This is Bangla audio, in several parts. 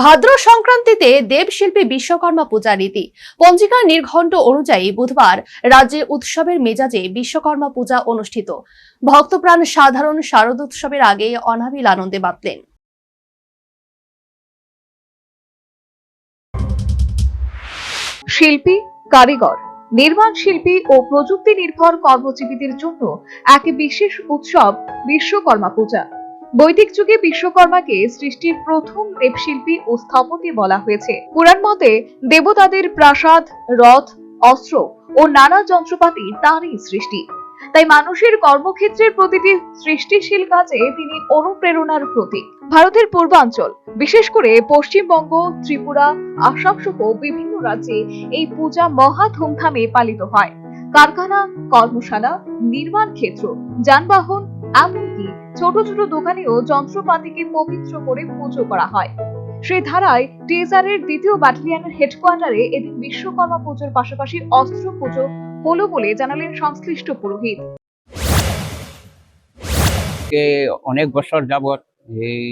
ভাদ্র সংক্রান্তিতে দেবশিল্পী বিশ্বকর্মা পূজা রীতি। পঞ্জিকার নির্ঘণ্ট অনুযায়ী বুধবার রাজ্যে উৎসবের মেজাজে বিশ্বকর্মা পূজা অনুষ্ঠিত। ভক্তপ্রাণ সাধারণ শারদোৎসবের আগে অনাবিল আনন্দে বাতলেন শিল্পী, কারিগর, নির্মাণ শিল্পী ও প্রযুক্তি নির্ভর কর্মজীবীদের জন্য এক বিশেষ উৎসব বিশ্বকর্মা পূজা। বৈদিক যুগে বিশ্বকর্মাকে সৃষ্টির প্রথম দেবশিল্পী ও স্থপতি বলা হয়েছে। পুরাণ মতে দেবতাদের প্রাসাদ, রথ, অস্ত্র ও নানা যন্ত্রপাতি তারই সৃষ্টি। তাই মানুষের কর্মক্ষেত্রের প্রতিটি সৃষ্টিশীল কাজে তিনি অনুপ্রেরণার প্রতীক। ভারতের পূর্বাঞ্চল, বিশেষ করে পশ্চিমবঙ্গ, ত্রিপুরা, আসাম সহ বিভিন্ন রাজ্যে এই পূজা মহা ধুমধামে পালিত হয়। কারখানা, কর্মশালা, নির্মাণ ক্ষেত্র, যানবাহন, এমনকি ছোট ছোট দোকানেও যন্ত্রপাতিকে পবিত্র করে পুজো করা হয়। সেই ধারায় টেজারের দ্বিতীয় ব্যাটালিয়নের হেডকোয়ার্টারে এদিন বিশ্বকর্মা পুজোর পাশাপাশি অস্ত্র পুজো হলো বলে জানালেন সংশ্লিষ্ট পুরোহিত। অনেক বছর যাবৎ এই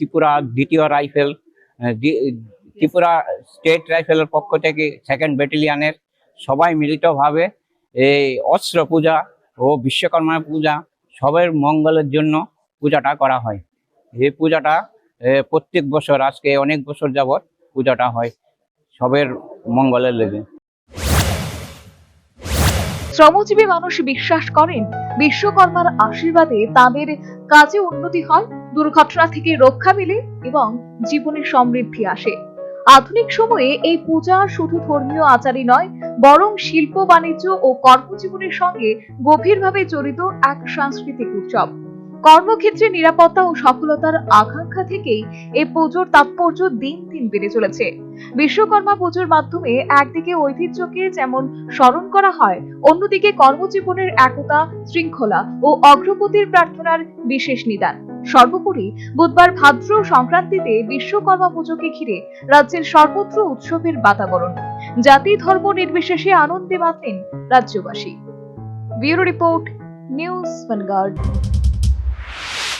ত্রিপুরা দ্বিতীয় রাইফেল ত্রিপুরা স্টেট রাইফেলের পক্ষ থেকে সেকেন্ড ব্যাটালিয়ানের সবাই মিলিতভাবে এই অস্ত্র পূজা ও বিশ্বকর্মা পূজা সবের মঙ্গলের জন্য পূজাটা করা হয়। এই পূজাটা প্রত্যেক বছর, আজকে অনেক বছর যাবৎ পূজাটা হয় সবের মঙ্গলের লেগে। শ্রমজীবী মানুষ বিশ্বাস করেন, বিশ্বকর্মার আশীর্বাদে তাদের কাজে উন্নতি হয়, দুর্ঘটনা থেকে রক্ষা মেলে এবং জীবনে সমৃদ্ধি আসে। আধুনিক সময়ে এই পূজা শুধু ধর্মীয় আচারই নয়, বরং শিল্প, বাণিজ্য ও কর্মজীবনের সঙ্গে গভীরভাবে জড়িত এক সাংস্কৃতিক উৎসব। কর্মক্ষেত্রে নিরাপত্তা ও সফলতার আকাঙ্ক্ষা থেকেই এই পুজোর তাৎপর্য দিন দিন বেড়ে চলেছে। বিশ্বকর্মা পুজোর মাধ্যমে একদিকে ঐতিহ্যকে যেমন স্মরণ করা হয়, অন্যদিকে কর্মজীবনের একতা, শৃঙ্খলা ও অগ্রগতির প্রার্থনার বিশেষ নিদান। সর্বোপরি বুধবার ভাদ্র সংক্রান্তিতে বিশ্বকর্মা পুজোকে ঘিরে রাজ্যের সর্বত্র উৎসবের বাতাবরণ। জাতি ধর্ম নির্বিশেষে আনন্দে মাতেন রাজ্যবাসী। Bureau report, News Vanguard.